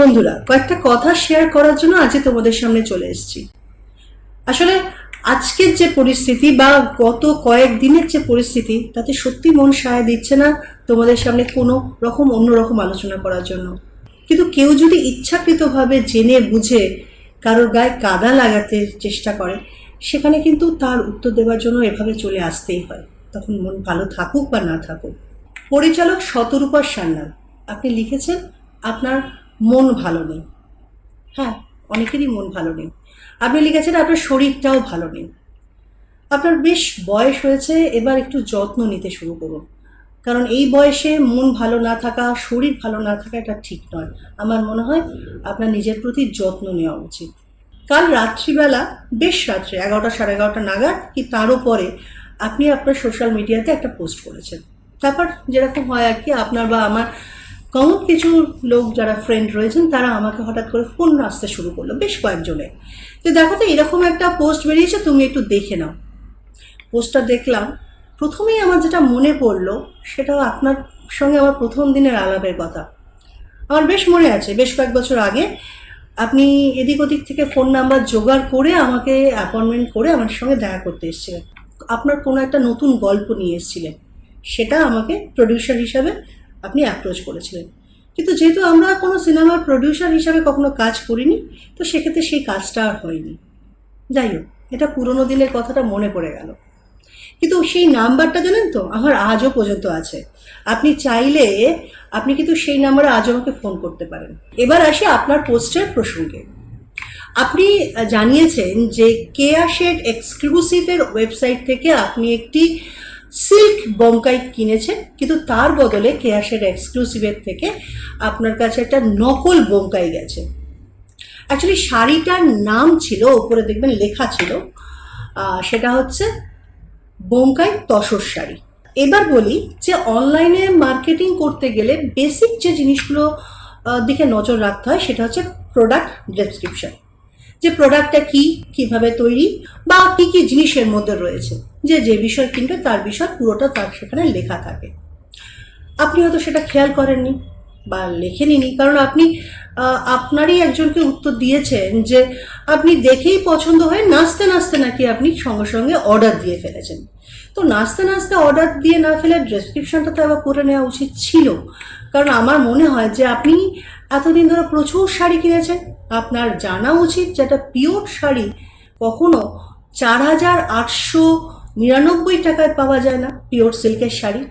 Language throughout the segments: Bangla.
বন্ধুরা, কয়েকটা কথা শেয়ার করার জন্য আজকে তোমাদের সামনে চলে এসেছি। আসলে আজকের যে পরিস্থিতি বা গত কয়েক দিনের যে পরিস্থিতি, তাতে সত্যি মন সায় দিচ্ছে না তোমাদের সামনে কোনো রকম অন্যরকম আলোচনা করার জন্য। কিন্তু কেউ যদি ইচ্ছাকৃতভাবে জেনে বুঝে কারোর গায়ে কাদা লাগাতে চেষ্টা করে, সেখানে কিন্তু তার উত্তর দেওয়ার জন্য এভাবে চলে আসতেই হয়। তখন মন ভালো থাকুক বা না থাকুক। পরিচালক শতরূপা সান্যাল, আপনি লিখেছেন, আপনার মন ভালো নেই। হ্যাঁ অনেকেরই মন ভালো নেই। আপনি লিখেছেন, আপনার শরীরটাও ভালো নেই। আপনার বেশ বয়স হয়েছে, এবার একটু যত্ন নিতে শুরু করুন। কারণ এই বয়সে মন ভালো না থাকা, শরীর ভালো না থাকা এটা ঠিক নয়। আমার মনে হয় আপনার নিজের প্রতি যত্ন নেওয়া উচিত। কাল রাত্রিবেলা, বেশ রাত্রে, এগারোটা সাড়ে এগারোটা নাগাদ কি তারও পরে আপনি আপনার সোশ্যাল মিডিয়াতে একটা পোস্ট করেছেন। তারপর যেরকম হয় আর কি, আপনার বা আমার কমন কিছু লোক যারা ফ্রেন্ড রয়েছেন, তারা আমাকে হঠাৎ করে ফোন আসতে শুরু করল, বেশ কয়েকজনে। তো দেখো তো এরকম একটা পোস্ট বেরিয়েছে, তুমি একটু দেখে নাও। পোস্টটা দেখলাম, প্রথমেই আমার যেটা মনে পড়ল, সেটা আপনার সঙ্গে আমার প্রথম দিনের আলাপের কথা। আমার বেশ মনে আছে, বেশ কয়েক বছর আগে আপনি এদিক ওদিক থেকে ফোন নাম্বার জোগাড় করে আমাকে অ্যাপয়েন্টমেন্ট করে আমার সঙ্গে দেখা করতে এসেছিলেন। আপনার কোনো একটা নতুন গল্প নিয়ে এসেছিলেন। সেটা আমাকে প্রডিউসার হিসাবে আপনি অ্যাপ্রোচ করেছিলেন। কিন্তু যেহেতু আমরা কোনো সিনেমার প্রডিউসার হিসাবে কখনো কাজ করিনি, তো সেক্ষেত্রে সেই কাজটা আর হয়নি। যাই হোক, এটা পুরোনো দিনের কথাটা মনে পড়ে গেল। কিন্তু সেই নাম্বারটা জানেন তো, আমার আজও পর্যন্ত আছে। আপনি চাইলে, আপনি কিন্তু সেই নাম্বারে আজও আমাকে ফোন করতে পারেন। এবার আসি আপনার পোস্টের প্রসঙ্গে। আপনি জানিয়েছেন যে কেয়া শেড এক্সক্লুসিভের ওয়েবসাইট থেকে আপনি একটি সিল্ক বঙ্কাই কিনেছেন কিন্তু তার বদলে কেয়া শেড এক্সক্লুসিভের থেকে আপনার কাছে একটা নকল বঙ্কাই গেছে। অ্যাকচুয়ালি শাড়িটার নাম ছিল ওপরে দেখবেন লেখা ছিল সেটা হচ্ছে বোমকাই তসর শাড়ি। এবার বলি যে অনলাইনে মার্কেটিং করতে গেলে বেসিক যে জিনিসগুলো দিকে নজর রাখতে হয়, সেটা হচ্ছে প্রোডাক্ট ডেসক্রিপশন যে প্রোডাক্টটা কি, কীভাবে তৈরি, বা কি কি জিনিসের মধ্যে রয়েছে, যে যে বিষয় কিনবে, তার বিষয় পুরোটা তার সেখানে লেখা থাকে। আপনি হয়তো সেটা খেয়াল করেননি। বা লেখেননি কারণ আপনি আপনারই একজনকে উত্তর দিয়েছেন যে আপনি দেখেই পছন্দ হয়ে নাচতে নাচতে নাকি আপনি সঙ্গে সঙ্গে অর্ডার দিয়ে ফেলেছেন। তো নাচতে নাচতে অর্ডার দিয়ে না ফেলে ডেসক্রিপশনটা তো আবার করে নেওয়া উচিত ছিল। কারণ আমার মনে হয় যে আপনি এতদিন ধরে প্রচুর শাড়ি কিনেছেন। আপনার জানা উচিত যে একটা পিওর শাড়ি কখনো চার হাজার আটশো নিরানব্বই টাকায় পাওয়া যায় না পিওর সিল্কের শাড়ি।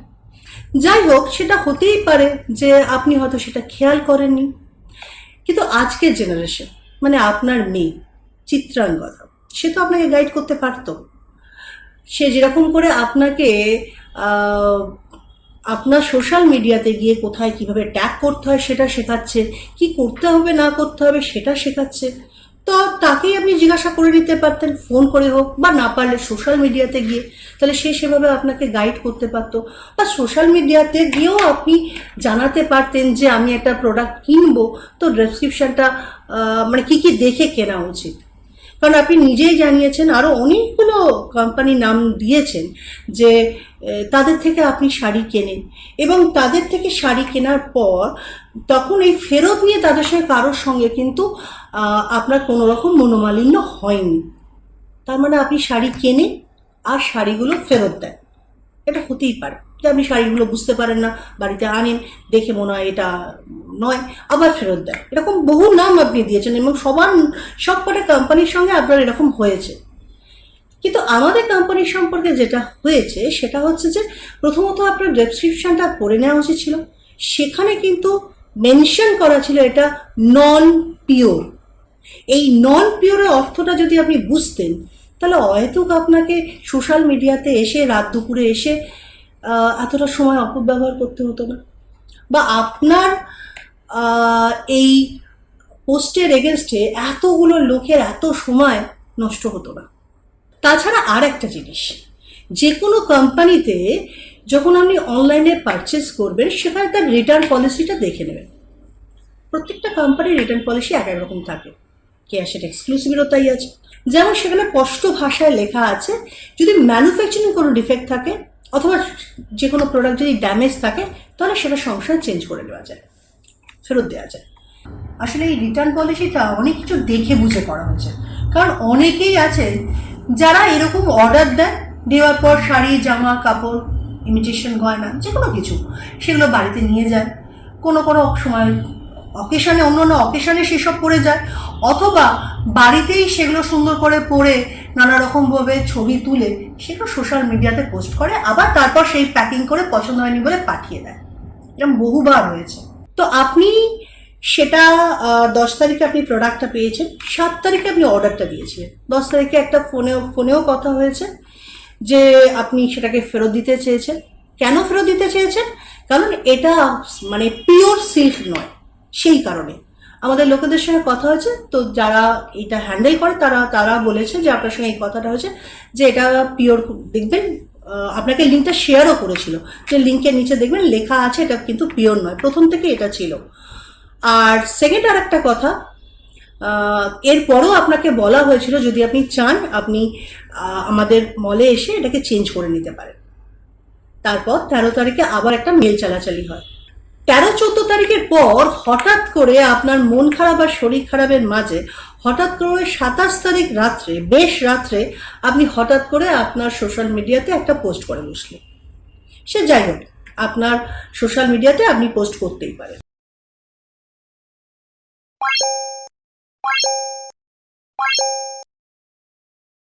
যাই হোক সেটা হতেই পারে যে আপনি হয়তো সেটা খেয়াল করেননি। কিন্তু আজকের জেনারেশন মানে আপনার মেয়ে, চিত্রাঙ্গদা, সে তো আপনাকে গাইড করতে পারতো। সে যেরকম করে আপনাকে আপনার সোশ্যাল মিডিয়াতে গিয়ে কোথায় কীভাবে ট্যাগ করতে হয় সেটা শেখাচ্ছে, কি করতে হবে, না করতে হবে সেটা শেখাচ্ছে। তো তাকেই আপনি জিজ্ঞাসা করে নিতে পারতেন, ফোন করে হোক বা না পারলে সোশ্যাল মিডিয়াতে গিয়ে, তাহলে সে সেভাবে আপনাকে গাইড করতে পারতো বা সোশ্যাল মিডিয়াতে গিয়েও আপনি জানাতে পারতেন যে আমি একটা প্রোডাক্ট কিনবো, তো ডেসক্রিপশানটা মানে কি কি দেখে কেনা উচিত। কারণ আপনি নিজেই জানিয়েছেন আরও অনেকগুলো কোম্পানি নাম দিয়েছেন যে তাদের থেকে আপনি শাড়ি কেনেন। এবং তাদের থেকে শাড়ি কেনার পর তখন এই ফেরত নিয়ে তাদের সঙ্গে কারোর সঙ্গে কিন্তু আপনার কোনো রকম মনোমালিন্য হয়নি। তার মানে আপনি শাড়ি কেনেন আর শাড়িগুলো ফেরত দেন। এটা হতেই পারে। যে আপনি শাড়িগুলো বুঝতে পারেন না, বাড়িতে আনেন, দেখে মনে হয় এটা নয়, আবার ফেরত দেয় এরকম বহু নাম আপনি দিয়েছেন এবং সবার সব কটা কোম্পানির সঙ্গে আপনার এরকম হয়েছে। কিন্তু আমাদের কোম্পানির সম্পর্কে যেটা হয়েছে, সেটা হচ্ছে যে প্রথমত আপনার ডেসক্রিপশনটা পড়ে নেওয়া উচিত ছিল। সেখানে কিন্তু মেনশন করা ছিল এটা নন পিওর এই নন পিওরের অর্থটা যদি আপনি বুঝতেন, তাহলে অহেতুক আপনাকে সোশ্যাল মিডিয়াতে এসে, রাত দুপুরে এসে এতটা সময় অপব্যবহার করতে হতো না। বা আপনার এই পোস্টের এগেনস্টে এতগুলো লোকের এত সময় নষ্ট হতো না। তাছাড়া আর একটা জিনিস যে কোনো কোম্পানিতে যখন আপনি অনলাইনে পারচেস করবেন, সেখানে তার রিটার্ন পলিসিটা দেখে নেবেন। প্রত্যেকটা কোম্পানির রিটার্ন পলিসি এক এক রকম থাকে। ক্যাশের এক্সক্লুসিভেরও তাই আছে। যেমন সেখানে স্পষ্ট ভাষায় লেখা আছে, যদি ম্যানুফ্যাকচারিং কোনো ডিফেক্ট থাকে অথবা যে কোনো প্রোডাক্ট যদি ড্যামেজ থাকে, তাহলে সেটা সংসারে চেঞ্জ করে নেওয়া যায়, ফেরত দেওয়া যায়। আসলে এই রিটার্ন পলিসিটা অনেক কিছু দেখে বুঝে করা হয়েছে। কারণ অনেকেই আছে যারা এরকম অর্ডার দেয়, দেওয়ার পর শাড়ি, জামা, কাপড় ইমিটেশন গয়না যে কোনো কিছু, সেগুলো বাড়িতে নিয়ে যায়। কোনো কোনো সময় অকেশনে অন্য অন্য অকেশনে সেসব পরে যায়, অথবা বাড়িতেই সেগুলো সুন্দর করে পরে নানা রকমভাবে ছবি তুলে সেগুলো সোশ্যাল মিডিয়াতে পোস্ট করে, আবার তারপর সেই প্যাকিং করে পছন্দ হয়নি বলে পাঠিয়ে দেয়। এরকম বহুবার হয়েছে। তো আপনি সেটা দশ তারিখে আপনি প্রোডাক্টটা পেয়েছেন, সাত তারিখে আপনি অর্ডারটা দিয়েছিলেন। দশ তারিখে একটা ফোনেও ফোনেও কথা হয়েছে যে আপনি সেটাকে ফেরত দিতে চেয়েছেন। কেন ফেরত দিতে চেয়েছেন? কারণ এটা মানে পিওর সিল্ক নয়, সেই কারণে। আমাদের লোকেদের সঙ্গে কথা হয়েছে। তো যারা এটা হ্যান্ডেল করে, তারা তারা বলেছে যে আপনার সঙ্গে এই কথাটা হয়েছে, যে এটা পিওর দেখবেন আপনাকে লিঙ্কটা শেয়ারও করেছিল। যে লিঙ্কের নিচে দেখবেন, লেখা আছে, এটা কিন্তু পিওর নয়। প্রথম থেকে এটা ছিল। আর সেকেন্ড আর একটা কথা এরপরও আপনাকে বলা হয়েছিল, যদি আপনি চান, আপনি আমাদের মলে এসে এটাকে চেঞ্জ করে নিতে পারেন। তারপর তেরো তারিখে আবার একটা মেল চালাচালি হয়। তেরো চোদ্দ তারিখের পর হঠাৎ করে আপনার মন খারাপ আর শরীর খারাপের মাঝে হঠাৎ করে সাতাশ তারিখ রাত্রে, বেশ রাত্রে, আপনি হঠাৎ করে আপনার সোশ্যাল মিডিয়াতে একটা পোস্ট করে বসলেন। সে যাই হোক, আপনার সোশ্যাল মিডিয়াতে আপনি পোস্ট করতেই পারেন।